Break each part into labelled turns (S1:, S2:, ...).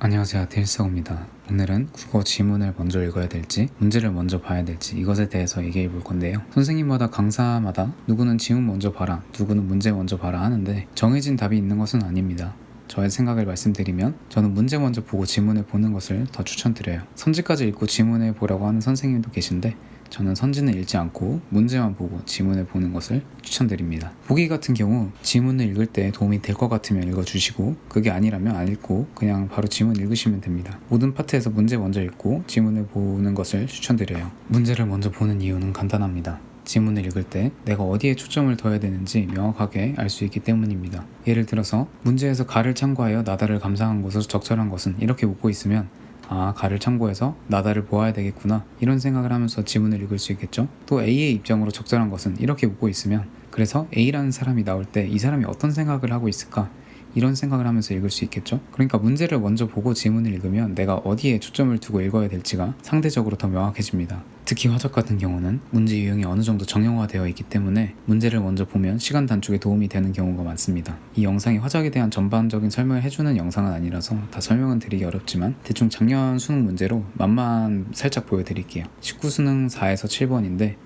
S1: 안녕하세요. 데일서입니다. 오늘은 국어 지문을 먼저 읽어야 될지, 문제를 먼저 봐야 될지 이것에 대해서 얘기해 볼 건데요. 선생님마다 강사마다 누구는 지문 먼저 봐라, 누구는 문제 먼저 봐라 하는데 정해진 답이 있는 것은 아닙니다. 저의 생각을 말씀드리면 저는 문제 먼저 보고 지문을 보는 것을 더 추천드려요. 선지까지 읽고 지문을 보라고 하는 선생님도 계신데 저는 선지는 읽지 않고 문제만 보고 지문을 보는 것을 추천드립니다. 보기 같은 경우 지문을 읽을 때 도움이 될 것 같으면 읽어주시고 그게 아니라면 안 읽고 그냥 바로 지문 읽으시면 됩니다. 모든 파트에서 문제 먼저 읽고 지문을 보는 것을 추천드려요. 문제를 먼저 보는 이유는 간단합니다. 지문을 읽을 때 내가 어디에 초점을 둬야 되는지 명확하게 알 수 있기 때문입니다. 예를 들어서 문제에서 가를 참고하여 나다를 감상한 곳에서 적절한 것은 이렇게 묻고 있으면 아, 가를 참고해서 나다를 보아야 되겠구나. 이런 생각을 하면서 지문을 읽을 수 있겠죠? 또 A의 입장으로 적절한 것은 이렇게 묻고 있으면 그래서 A라는 사람이 나올 때 이 사람이 어떤 생각을 하고 있을까? 이런 생각을 하면서 읽을 수 있겠죠? 그러니까 문제를 먼저 보고 지문을 읽으면 내가 어디에 초점을 두고 읽어야 될지가 상대적으로 더 명확해집니다. 특히 화적 같은 경우는 문제 유형이 어느 정도 정형화되어 있기 때문에 문제를 먼저 보면 시간 단축에 도움이 되는 경우가 많습니다. 이 영상이 화적에 대한 전반적인 설명을 해주는 영상은 아니라서 다 설명은 드리기 어렵지만 대충 작년 수능 문제로 맛만 살짝 보여드릴게요. 19수능 4에서 7번인데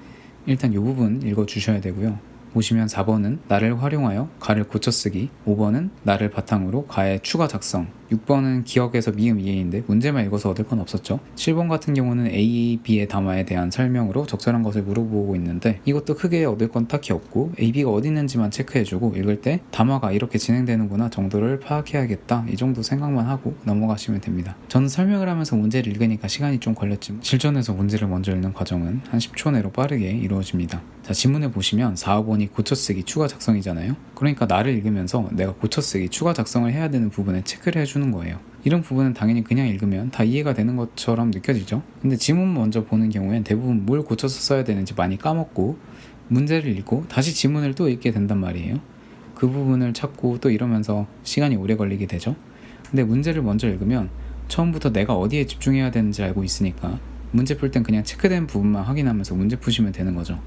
S1: 일단 이 부분 읽어주셔야 되고요. 보시면 4번은 나를 활용하여 가를 고쳐쓰기 5번은 나를 바탕으로 가의 추가 작성 6번은 기억에서 미음 이해인데 문제만 읽어서 얻을 건 없었죠. 7번 같은 경우는 A, B의 담화에 대한 설명으로 적절한 것을 물어보고 있는데 이것도 크게 얻을 건 딱히 없고 A, B가 어디 있는지만 체크해주고 읽을 때 담화가 이렇게 진행되는구나 정도를 파악해야겠다. 이 정도 생각만 하고 넘어가시면 됩니다. 저는 설명을 하면서 문제를 읽으니까 시간이 좀 걸렸지만 실전에서 문제를 먼저 읽는 과정은 한 10초 내로 빠르게 이루어집니다. 자 지문을 보시면 4, 5번이 고쳐쓰기 추가 작성이잖아요. 그러니까 나를 읽으면서 내가 고쳐쓰기 추가 작성을 해야 되는 부분에 체크를 해주 는 거예요. 이런 부분은 당연히 그냥 읽으면 다 이해가 되는 것처럼 느껴지죠. 근데 지문 먼저 보는 경우엔 대부분 뭘 고쳐서 써야 되는지 많이 까먹고 문제를 읽고 다시 지문을 또 읽게 된단 말이에요. 그 부분을 찾고 또 이러면서 시간이 오래 걸리게 되죠. 근데 문제를 먼저 읽으면 처음부터 내가 어디에 집중해야 되는지 알고 있으니까 문제 풀 땐 그냥 체크된 부분만 확인하면서 문제 푸시면 되는 거죠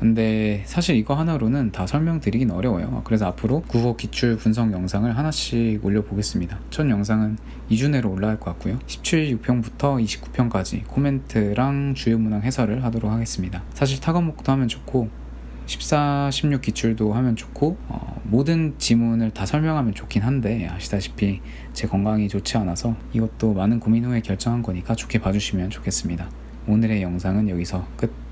S1: 근데 사실 이거 하나로는 다 설명드리긴 어려워요. 그래서 앞으로 국어 기출 분석 영상을 하나씩 올려보겠습니다. 첫 영상은 2주 내로 올라갈 것 같고요. 17, 6평부터 29평까지 코멘트랑 주요 문항 해설을 하도록 하겠습니다. 사실 타과목도 하면 좋고 14, 16 기출도 하면 좋고 어, 모든 지문을 다 설명하면 좋긴 한데 아시다시피 제 건강이 좋지 않아서 이것도 많은 고민 후에 결정한 거니까 좋게 봐주시면 좋겠습니다. 오늘의 영상은 여기서 끝.